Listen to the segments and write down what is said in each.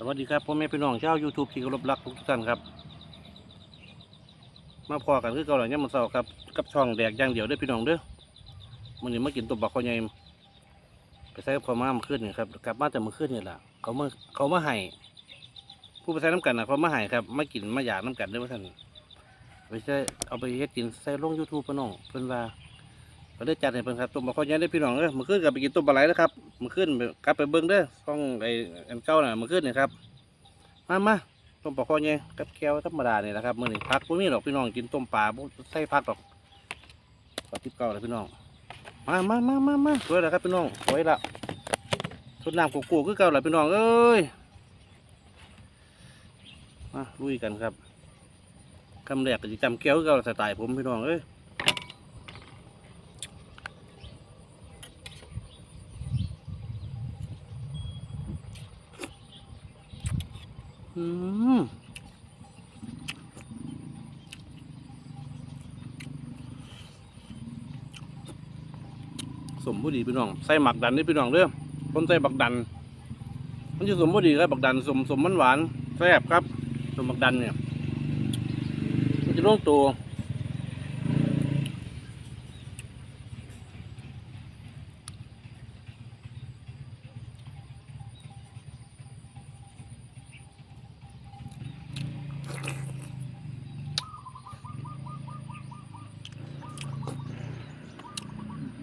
สวัสดีครับพ่อแม่พี่น้องชาวยูทูบที่เคารพรักทุกท่านครับ มาพอกันคือเก่าหลังนี้มันเสาร์ครับกับช่องแดกอย่างเดียวด้อพี่น้องเด้อมันนี้มากินตุบบักข้าวใหญ่ไปใส่กับข้าวม้ามขึ้นนี่ครับกลับมาแต่เมื่อคืนนี่แหละเขามาเขามาให้ผู้ไปใส่น้ำกันนะเขามาให้ครับมากินมาหยาดน้ำกันด้อว่าท่านไปใส่เอาไปเฮ็ดกินใส่ลงยูทูบพี่น้องเพิ่นว่า ก็ได้จัดให้เพิ่นครับตุบบักข้าวใหญ่ได้พี่น้องเด้อมื่อคืนก็ไปกินตุบปลาไหลนะครับมื่อคืนกลับไปเบิ่งเด้อช่องไอ้อันเก่าน่ะมื่อคืนนี่ครับมามาต้มปลาคอเนี่กับแก้วธรรมดาเนี่ยนะครับมื้อนี้ผักบ่มีหรอกพี่น้องกินต้มปลาบ่ใส่ผักหรอกปลาทิพเก่าเลยพี่น้อง มามามามามาสวยแล้วครับพี่น้องสวยละสุดน้ำกูกูคือเก่าเลยพี่น้องเอ้ยมาลุยกันครับคำแรกก็จะจำแก้วเก่าสไตล์ผมพี่น้องเอ้ย อืมสมบูรณ์พี่น้องใส่หมักดันนี่พี่น้องเด้อคนใส่บักดัน มันจะสมบูรณ์ครับบักดันสมสมมันหวานแซ่บครับสมบักดันเนี่ย มันจะร่วงตัว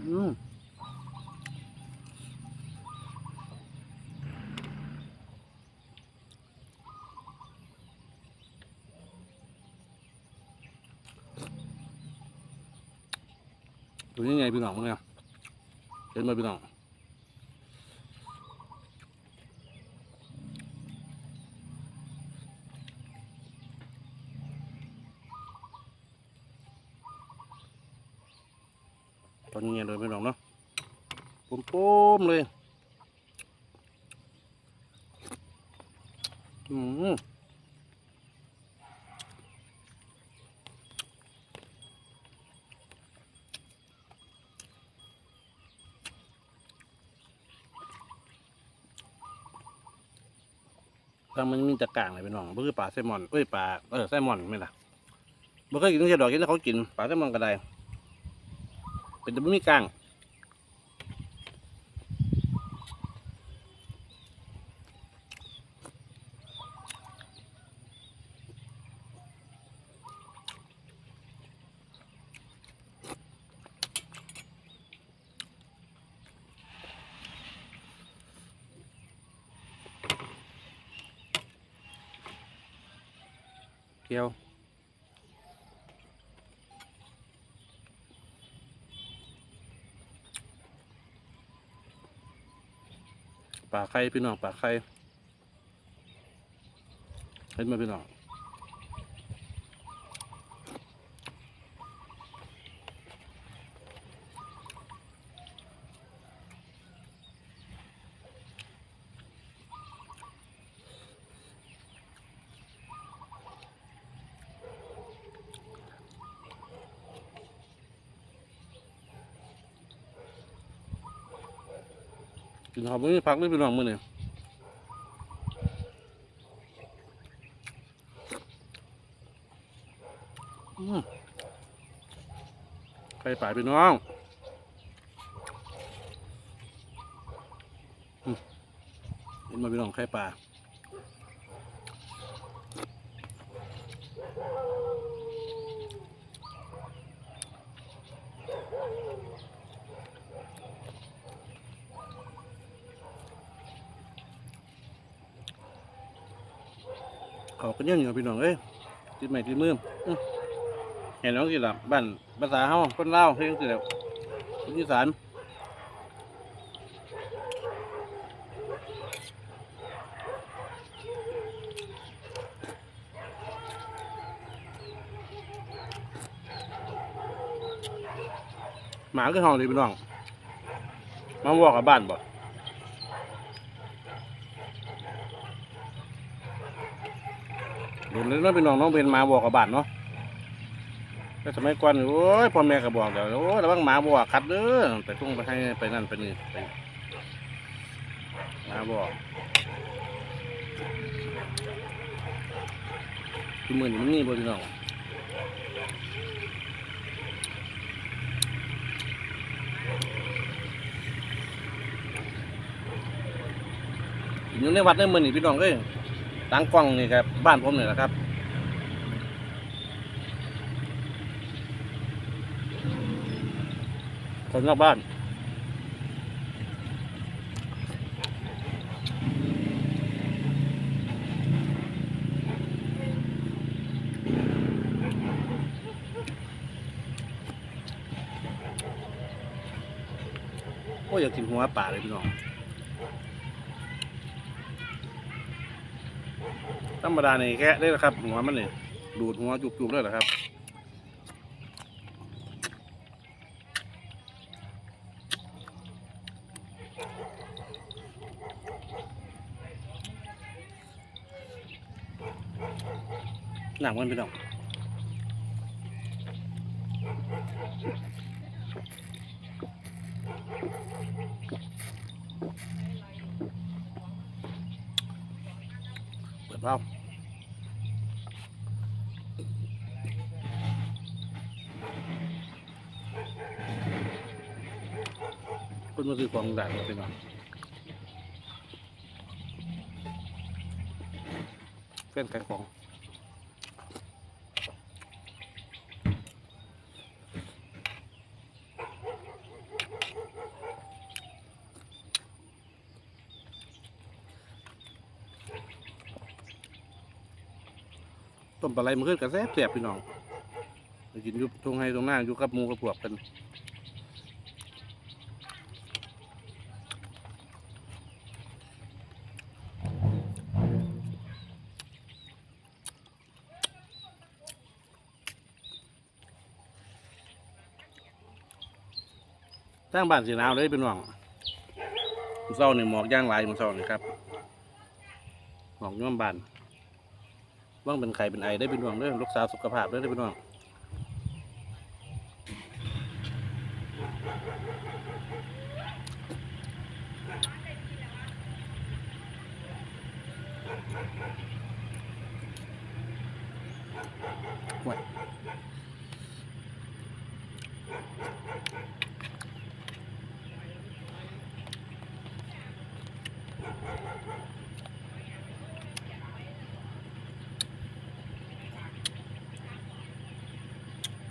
อืมดูยังไงพี่น้องเนี่ยเห็นไหมพี่น้อง ตอนนี้เลยพี่น้องเนาะปุ้มๆเลยอืมทางมันมีแต่กางเลยพี่น้องบ่คือปลาแซลมอนเอ้ยปลาเออแซลมอนไม่ล่ะบ่เคยกินตั้งแต่ดอกกินแล้วเขากินปลาแซลมอนก็ได้ เป็นแต่ไม่มีกลางเกี๊ยว ปลาไข่พี่น้องปลาไข่เห็นไหมพี่น้อง กินหอมมือพักเลยพี่น้องมือเนี่ยไข่ป่าพี่น้องเห็นไหมาพี่น้องไข่ป่า เขาก็ยังอยู่พี่น้องเอ้ยติดใหม่ติดมือเห็นน้องสิล่ะบ้านภาษาเฮาคนเล่าเฮ้ยสิแล้วคนอีสานหมาก็ห้องดีพี่น้องมาบอกกับบ้านบ่ ดี๋ยวนี้เนาะพี่น้องน้องเป็นหมาบอกกับบานเนาะแต่สมัยก่อนโอ้ยพ่อแม่ก็บอกเดี๋ยวโอ้ยระวังหมาบอกคัดเด้อไปทุ่งไปให้ไปนั่นไปนี่ไปหมาบอกคือมือนี่มันนี่บ่พี่น้องอยู่ในวัดในเมือนี่พี่น้องเอ้ย ตั้งกล้องนี่ครับบ้านผมนี่แหละครับคนนอกบ้านโอ้ยอยากกินหัวป่าเลยพี่น้อง ธรรมดาในแค่ได้แล้วครับหัวมันนี่ดูดหัวจุกๆได้แล้วครับหนังมันพี่น้องเปิดเผา คุณมาซื้อของด่านมาเป็นไงเส้นขายของต้มปลาไหลมันขึ้นกระแซบแสบพี่น้องไปกินยุบตรงให้ตรงหน้าอยู่กับมูกับพวกกัน สร้างบ้านสีหนาวเลยเป็นหวังเศร้านี่หมอกย่างลายมันเศร้านี่ครับหมอกย่อมบานว่างเป็นไข่เป็นไอได้เป็นห่วงเรื่องรักษาสุขภาพได้เป็นห่วงไว้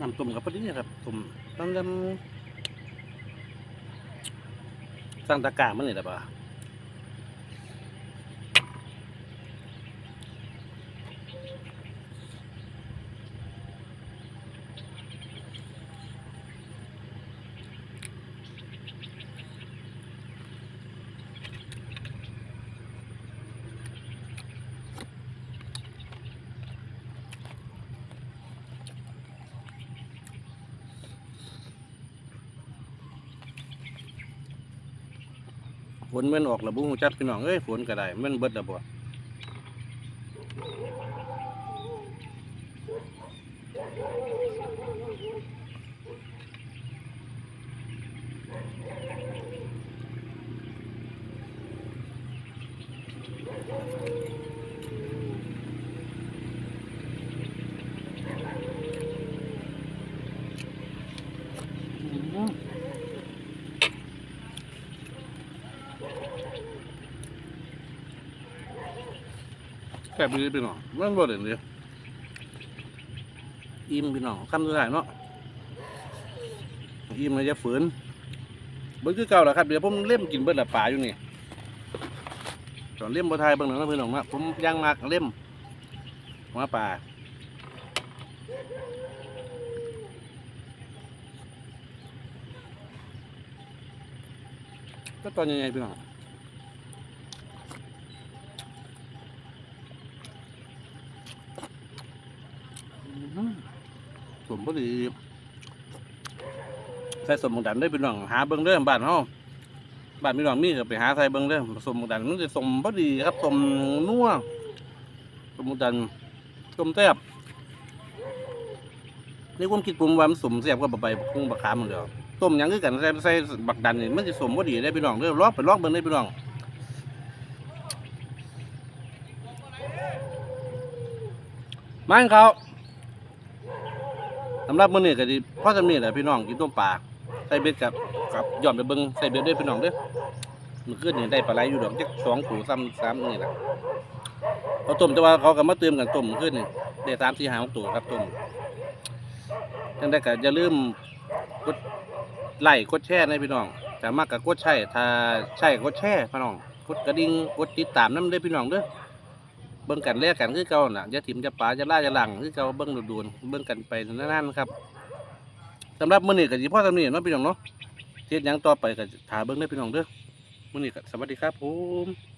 น้ำต้มกับพอดีครับต้มต้องยำสร้างตะกร้ามันนี่แหละป่ะ ฝนมันออกระบุหูจัดพี่น้องเอ้ยฝนก็ได้มันเบิดระบ่อืม แค่บดีพี่น้องมันบ่เด่นเลยอิ่มพี่น้องคำสุดท้ายเนาะอิ่มเลยจะฝืนเบิ่งคือเก่าแหละครับเดี๋ยวผมเล่มกินเบิดละป่าอยู่นี่ตอนเล่มบ่ทายเบิ่งหนังนะพี่น้องนะผมย่างมากเล่มหัวป่าก็ตอนยังไงพี่น้อง ดีใส่สมหมูดันได้พี่น้องหาเบิ้งเด้อบ้านเฮาบ้านพี่น้องมีก็ไปหาใส่เบิ้งเด้อสมหมูดันมันจะสมพอดีครับสมนัวสมหมูดันสมแซ่บในความคิดผมว่ามันสมแซ่บกว่าใบบักคุ้งบักขามมันเดียวต้มยังคือกันใส่ใส่บักดันนี่มันจะสมพอดีได้พี่น้องเด้อลองไปลองเบิ้งได้พี่น้องมาให้เขา สำหรับมื้อนี้ก็สิพ่อสำนี้แหละพี่น้องกินต้มปลาใส่เบ็ดกับกับย้อนไปเบิ่งใส่เบ็ดด้วยพี่น้องเด้อมื้อคืนนี่ได้ปลาไหลอยู่ดอกจักสองตัวซ้ำสามนี่แหละเขาต้มแต่ว่าเขาก็มาเติมกันต้มมื้อคืนนี่ได้สามสี่ห้าหกตัวครับต้มจังได้ก็อย่าลืมกดไลค์กดแชร์นะพี่น้องถ้ามากก็กดใช่ถ้าใช่กดแชร์พี่น้องกดกระดิ่งกดติดตามนำเด้พี่น้องเด้อ เบิ้งกันแลกกันคือเก่าน่ะอย่าถิ่มจะปาจะล่าจะหลังคือเก่าเบิ้งดูดๆเบิ้งกันไปนานๆครับสำหรับมื้อนี้ก็สิพอสำนี้เนาะพี่น้องเนาะเฮ็ดหยังต่อไปก็ถาเบิ้งได้พี่น้องเด้อมื้อนี้ก็สวัสดีครับผม